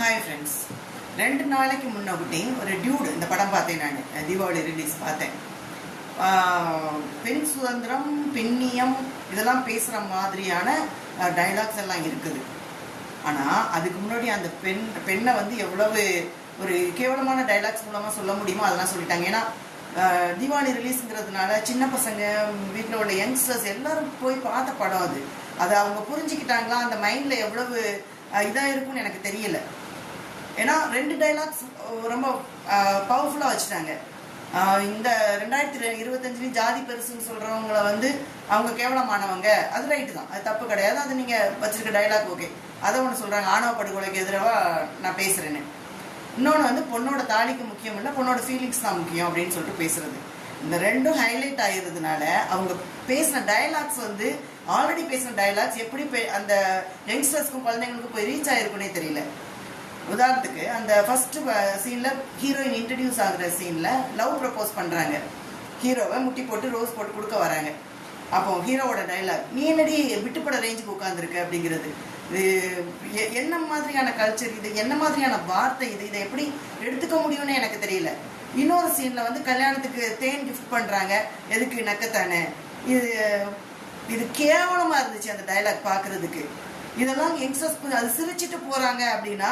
Hi friends ரெண்டு நாளைக்கு முன்னகுட்டி ஒரு டியூடு இந்த படம் பார்த்தேன் நான். தீபாவளி ரிலீஸ் பார்த்தேன். பெண் சுதந்திரம் பெண்ணியம் இதெல்லாம் பேசுகிற மாதிரியான டைலாக்ஸ் எல்லாம் இருக்குது. ஆனால் அதுக்கு முன்னாடி அந்த பெண் பெண்ணை வந்து எவ்வளவு ஒரு கேவலமான டைலாக்ஸ் மூலமாக சொல்ல முடியுமோ அதெல்லாம் சொல்லிட்டாங்க. ஏன்னா தீபாவளி ரிலீஸுங்கிறதுனால சின்ன பசங்க வீட்டில் உள்ள யங்ஸ்டர்ஸ் எல்லாரும் போய் பார்த்த படம் அது. அதை அவங்க புரிஞ்சுக்கிட்டாங்களா? அந்த மைண்டில் எவ்வளவு இதாக இருக்கும்னு எனக்கு தெரியல. ஏன்னா ரெண்டு டைலாக்ஸ் ரொம்ப பவர்ஃபுல்லாக வச்சுட்டாங்க. இந்த ரெண்டாயிரத்தி இருபத்தஞ்சுலேயும் ஜாதி பெருசுன்னு சொல்கிறவங்கள வந்து அவங்க கேவலமானவங்க. அது ரைட்டு தான். அது தப்பு கிடையாது. அது நீங்கள் வச்சுருக்க டைலாக் ஓகே அதை ஒன்று சொல்கிறாங்க ஆணவ படுகொலைக்கு எதிராக நான் பேசுகிறேன்னு இன்னொன்று வந்து பொண்ணோட தாலிக்கு முக்கியம் இல்லை பொண்ணோட ஃபீலிங்ஸ் தான் முக்கியம் அப்படின்னு சொல்லிட்டு பேசுறது. இந்த ரெண்டும் ஹைலைட் ஆகிறதுனால அவங்க பேசின டயலாக்ஸ் வந்து ஆல்ரெடி பேசின டயலாக்ஸ் எப்படி பே- அந்த யங்ஸ்டர்ஸ்க்கும் குழந்தைங்களுக்கும் போய் ரீச் ஆயிருக்குன்னே தெரியல. உதாரணத்துக்கு அந்த ஃபர்ஸ்ட் சீன்ல ஹீரோயின் இன்ட்ரடியூஸ் ஆகுற சீன்ல லவ் ப்ரப்போஸ் பண்றாங்க. ஹீரோவை முட்டி போட்டு ரோஸ் போட்டு கொடுக்க வராங்க. அப்போ ஹீரோவோட டைலாக் நீ என்னடி விட்டுப்பட ரேஞ்சுக்கு உட்காந்துருக்க அப்படிங்கிறது. இது எ- என்ன மாதிரியான கல்ச்சர் இது? என்ன மாதிரியான வார்த்தை இது? இதை எப்படி எடுத்துக்க முடியும்னு எனக்கு தெரியல. இன்னொரு சீன்ல வந்து கல்யாணத்துக்கு தேன் கிஃப்ட் பண்றாங்க. எதுக்கு நக்கத்தானே? இது இது கேவலமா இருந்துச்சு அந்த டைலாக் பார்க்குறதுக்கு இதெல்லாம் யங்ஸ்டர்ஸ் அது சிரிச்சிட்டு போறாங்க அப்படின்னா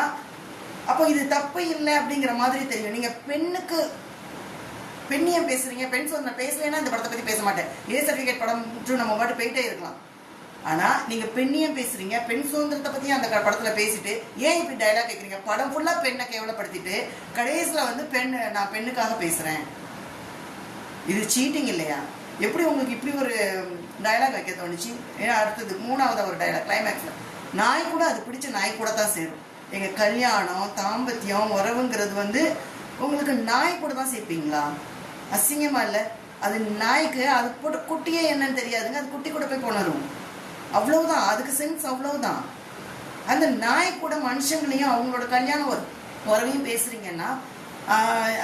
அப்போ இது தப்பு இல்லை அப்படிங்கிற மாதிரி தெரியும். நீங்க பெண்ணுக்கு பெண்ணியம் பேசுறீங்க பெண் சுதந்திரம் பேசலைன்னா இந்த படத்தை பத்தி பேச மாட்டேன். ஏ சர்டிஃபிகேட் படம் நம்ம பாட்டு போயிட்டே இருக்கலாம். ஆனா நீங்க பெண்ணியம் பேசுறீங்க பெண் சுதந்திரத்தை பத்தி அந்த க- படத்துல பேசிட்டு ஏன் இப்படி டைலாக் கேட்குறீங்க படம் ஃபுல்லா பெண்ணை கேவலப்படுத்திட்டு கடைசியில வந்து பெண் நான் பெண்ணுக்காக பேசுறேன். இது சீட்டிங் இல்லையா? எப்படி உங்களுக்கு இப்படி ஒரு டயலாக் வைக்க தோணுச்சு? ஏன்னா அடுத்தது மூணாவது ஒரு டயலாக் கிளைமேக்ஸ்ல நாய் கூட அது பிடிச்ச நாய் கூட தான் சேரும். எங்கள் கல்யாணம் தாம்பத்தியம் உறவுங்கிறது வந்து உங்களுக்கு நாய் கூட தான் சேர்ப்பீங்களா? அசிங்கமா இல்லை? அது நாய்க்கு அது போட்டு குட்டியே என்னன்னு தெரியாதுங்க. அது குட்டி கூட போய் போனரும் அவ்வளவுதான். அதுக்கு சென்ஸ் அவ்வளவுதான். அந்த நாய் கூட மனுஷங்களையும் அவங்களோட கல்யாண உறவையும் பேசுறீங்கன்னா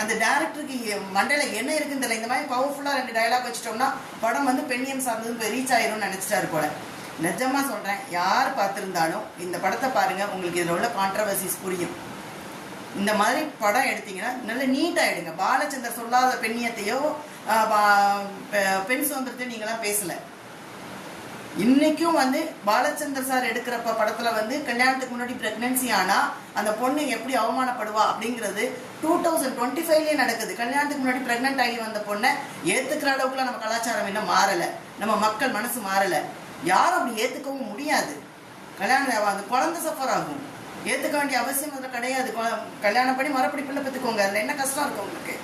அந்த டேரக்டருக்கு மண்டையில என்ன இருக்குன்னு தெரியல. இந்த மாதிரி பவர்ஃபுல்லா ரெண்டு டயலாக் வச்சிட்டோம்னா படம் வந்து பெண்ணியம் சார்ந்தது போய் ரீச் ஆயிரும்னு நினைச்சிட்டாரு போல. நிஜமா சொல்றேன் யார் பார்த்திருந்தாலும் இந்த படத்தை பாருங்க உங்களுக்கு இதில் உள்ள கான்ட்ரவர்சிஸ் புரியும். இந்த மாதிரி படம் எடுத்தீங்கன்னா நல்ல நீட்டாக எடுங்க. பாலச்சந்தர் சொல்லாத பெண்ணியத்தையோ பெண் சுதந்திரத்தையும் நீங்களாம் பேசல. இன்னைக்கும் வந்து பாலச்சந்தர் சார் எடுக்கிறப்ப படத்துல வந்து கல்யாணத்துக்கு முன்னாடி பிரெக்னன்சி ஆனா அந்த பொண்ணு எப்படி அவமானப்படுவா அப்படிங்கிறது டூ தௌசண்ட் டுவெண்ட்டி ஃபைவ்லயே நடக்குது. கல்யாணத்துக்கு முன்னாடி பிரெக்னென்ட் ஆகி வந்த பொண்ணை ஏத்துக்கிற அளவுக்குலாம் நம்ம கலாச்சாரம் இன்னும் மாறல. நம்ம மக்கள் மனசு மாறல. யாரும் அப்படி ஏற்றுக்கவும் முடியாது. கல்யாணம் அந்த குழந்தை சஃபர் ஆகும். ஏற்றுக்க வேண்டிய அவசியம் அதில் கிடையாது. கல்யாணம் பண்ணி மறுபடி பிள்ளை பெற்றுக்கோங்க அதில் என்ன கஷ்டம் இருக்கும் உங்களுக்கு?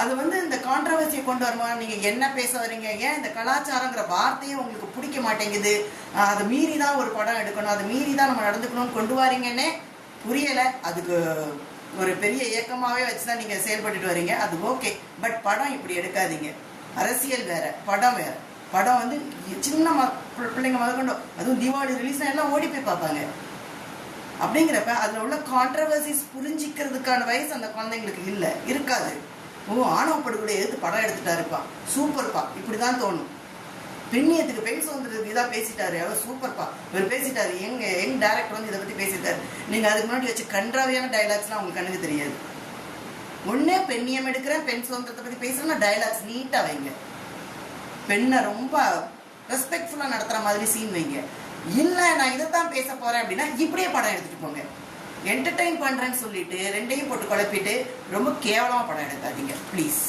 அது வந்து இந்த கான்ட்ரவர்சியை கொண்டு வருமா? நீங்கள் என்ன பேச வரீங்க ஏன் இந்த கலாச்சாரங்கிற வார்த்தையே உங்களுக்கு பிடிக்க மாட்டேங்குது? அதை மீறி தான் ஒரு படம் எடுக்கணும். அதை மீறி தான் நம்ம நடந்துக்கணும்னு கொண்டு வரீங்கன்னே புரியலை. அதுக்கு ஒரு பெரிய ஏக்கமாகவே வச்சு தான் நீங்கள் செயல்பட்டுட்டு வரீங்க. அது ஓகே. பட் படம் இப்படி எடுக்காதீங்க. அரசியல் வேற. படம் வேறு. படம் வந்து சின்ன ம- பிள்ளை- பிள்ளைங்க முதற்கொண்டு அதுவும் தீபாவளி ரிலீஸ் எல்லாம் ஓடி போய் பார்ப்பாங்க. அப்படிங்கிறப்ப அதில் உள்ள கான்ட்ரவர்சிஸ் புரிஞ்சிக்கிறதுக்கான வயசு அந்த குழந்தைங்களுக்கு இல்லை இருக்காது. ஓ ஆணவ படுகொலை எதிர்த்து படம் எடுத்துட்டாருப்பா சூப்பர்ப்பா இப்படிதான் தோணும். பெண்ணியத்துக்கு பெண் சுதந்திரத்துக்கு இதாக பேசிட்டாரு. அவர் சூப்பர்ப்பா இவர் பேசிட்டாரு. எங்க எங் டேரக்டர் வந்து இதை பற்றி பேசிட்டாரு நீங்கள் அதுக்கு முன்னாடி வச்சு கன்றாவியான டைலாக்ஸ்லாம் உங்களுக்கு கண்ணுக்கு தெரியாது. ஒன்றே பெண்ணியம் எடுக்கிறேன் பெண் சுதந்திரத்தை பற்றி பேசுகிறேன்னா டைலாக்ஸ் நீட்டாக வைங்க. பெண்ணை ரொம்ப ரெஸ்பெக்ட்ஃபுல்லாக நடத்துகிற மாதிரி சீன் வைங்க. இல்லை நான் இதைத்தான் பேச போகிறேன் அப்படின்னா இப்படியே படம் எடுத்துகிட்டு போங்க. என்டர்டைன் பண்ணுறேன்னு சொல்லிட்டு ரெண்டையும் போட்டு குழப்பிட்டு ரொம்ப கேவலமாக படம் எடுக்காதீங்க ப்ளீஸ்